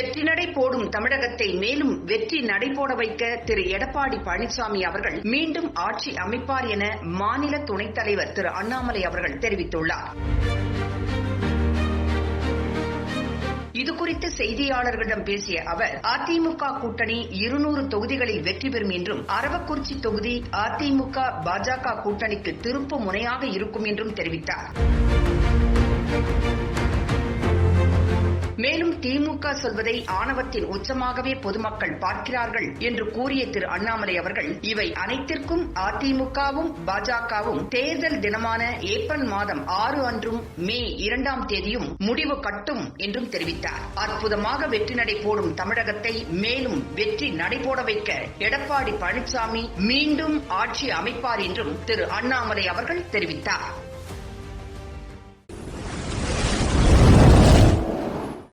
வெற்றி நடை போடும் தமிழகத்தை மேலும் வெற்றி நடைபோட வைக்க திரு. எடப்பாடி பழனிசாமி அவர்கள் மீண்டும் ஆட்சி அமைப்பார் என மாநில துணைத் தலைவர் திரு. அண்ணாமலை அவர்கள் தெரிவித்துள்ளார். இதுகுறித்து செய்தியாளர்களிடம் பேசிய அவர் அதிமுக கூட்டணி இருநூறு தொகுதிகளில் வெற்றி பெறும் என்றும் அரவக்குறிச்சி தொகுதி அதிமுக பாஜக கூட்டணிக்கு திருப்பு முனையாக இருக்கும் என்றும் தெரிவித்தார். மேலும் திமுக சொல்வதை ஆணவத்தின் உச்சமாகவே பொதுமக்கள் பார்க்கிறார்கள் என்று கூறிய திரு அண்ணாமலை அவர்கள் இவை அனைத்திற்கும் அதிமுகவும் பாஜகவும் தேர்தல் தினமான ஏப்ரல் மாதம் ஆறு அன்றும் மே இரண்டாம் தேதியும் முடிவு கட்டும் என்றும் தெரிவித்தார். அற்புதமாக வெற்றி நடை போடும் தமிழகத்தை மேலும் வெற்றி நடைபோட வைக்க எடப்பாடி பழனிசாமி மீண்டும் ஆட்சி அமைப்பார் என்றும் திரு அண்ணாமலை அவர்கள் தெரிவித்தார்.